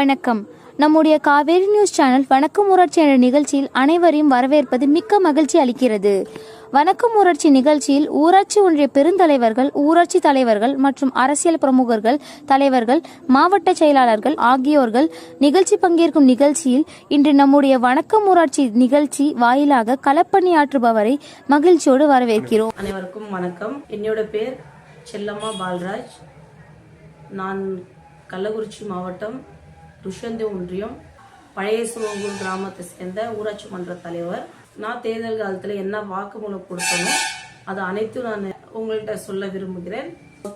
வணக்கம். நம்முடைய Kaveri news channel வணக்கம் ஊராட்சி என்ற நிகழ்ச்சியில் அனைவரையும் வரவேற்பது மிக்க மகிழ்ச்சி அளிக்கிறது. வணக்கம் ஊராட்சி நிகழ்ச்சியில் ஊராட்சி ஒன்றிய பெருந்தலைவர்கள் ஊராட்சி தலைவர்கள் மற்றும் அரசியல் பிரமுகர்கள் தலைவர்கள் மாவட்ட செயலாளர்கள் ஆகியோர்கள் நிகழ்ச்சி பங்கேற்கும் நிகழ்ச்சியில் இன்று நம்முடைய வணக்கம் ஊராட்சி நிகழ்ச்சி வாயிலாக களப்பணியாற்றுபவரை மகிழ்ச்சியோடு வரவேற்கிறோம். அனைவருக்கும் வணக்கம். என்னோட பேர் செல்லம்மா பால்ராஜ். நான் கள்ளக்குறிச்சி மாவட்டம் துஷ்யந்தி ஒன்றியம் பழைய சிவங்கூர் கிராமத்தை சேர்ந்த ஊராட்சி மன்ற தலைவர். நான் தேர்தல் காலத்தில் என்ன வாக்குமூலம் கொடுத்தனோ அது அனைத்தும் நான் உங்கள்கிட்ட சொல்ல விரும்புகிறேன்.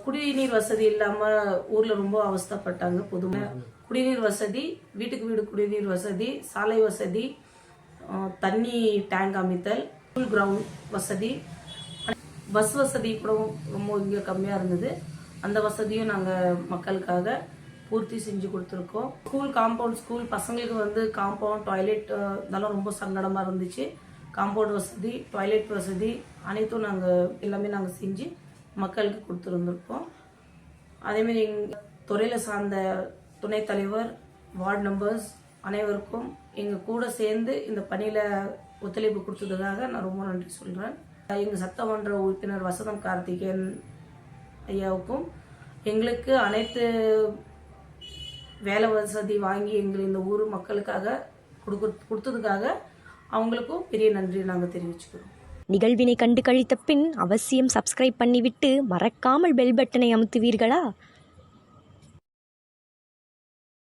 குடிநீர் வசதி இல்லாமல் ஊரில் ரொம்ப அவஸ்தைப்பட்டாங்க பொதுமை குடிநீர் வசதி வீட்டுக்கு வீடு குடிநீர் வசதி சாலை வசதி தண்ணி டேங்க் அமைத்தல் ஸ்கூல் கிரவுண்ட் வசதி. பஸ் வசதி கூட ரொம்ப இங்கே கம்மியாக இருந்தது. அந்த வசதியும் நாங்கள் மக்களுக்காக பூர்த்தி செஞ்சு கொடுத்துருக்கோம். ஸ்கூல் காம்பவுண்ட் ஸ்கூல் பசங்களுக்கு வந்து காம்பவுண்ட் டாய்லெட் இதெல்லாம் ரொம்ப சங்கடமாக இருந்துச்சு. காம்பவுண்ட் வசதி டாய்லெட் வசதி அனைத்தும் நாங்கள் எல்லாமே நாங்கள் செஞ்சு மக்களுக்கு கொடுத்துருந்துருக்கோம். அதேமாரி எங்கள் துறையில் சார்ந்த துணைத் தலைவர் வார்டு மெம்பர்ஸ் அனைவருக்கும் எங்கள் கூட சேர்ந்து இந்த பணியில் ஒத்துழைப்பு கொடுத்ததுக்காக நான் ரொம்ப நன்றி சொல்கிறேன் எங்கள் சட்டமன்ற உறுப்பினர் வசந்தம் கார்த்திகேயன் ஐயாவுக்கும் எங்களுக்கு அனைத்து வேலை வசதி வாங்கி எங்கள் இந்த ஊர் மக்களுக்காக கொடுக்க கொடுத்ததுக்காக அவங்களுக்கும் பெரிய நன்றி நாங்கள் தெரிவிச்சுக்கிறோம். நிகழ்வினை கண்டு கழித்த பின் அவசியம் சப்ஸ்கிரைப் பண்ணிவிட்டு மறக்காமல் பெல் பட்டனை அமுத்துவீர்களா?